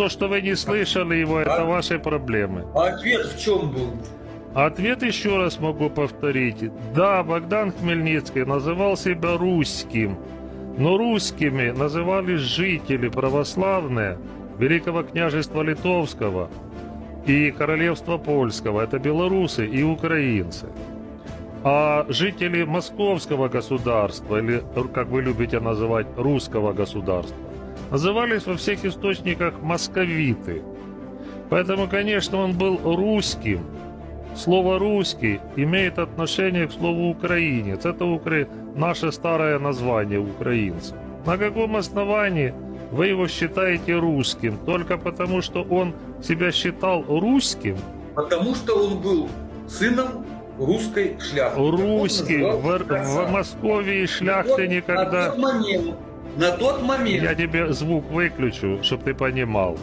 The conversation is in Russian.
То, что вы не слышали его, это ваши проблемы. А ответ в чем был? Ответ еще раз могу повторить. Да, Богдан Хмельницкий называл себя русским, но русскими назывались жители православные Великого княжества Литовского и Королевства Польского. Это белорусы и украинцы. А жители московского государства, или, как вы любите называть, русского государства, назывались во всех источниках московиты. Поэтому, конечно, он был русским. Слово «русский» имеет отношение к слову «украинец». Это укра... наше старое название украинцев. На каком основании вы его считаете русским? Только потому, что он себя считал русским? Потому что он был сыном русской шляхты. Русский. В, в Москве и На шляхты никогда... На тот момент, на тот момент Я тебе звук выключу, чтобы ты понимал.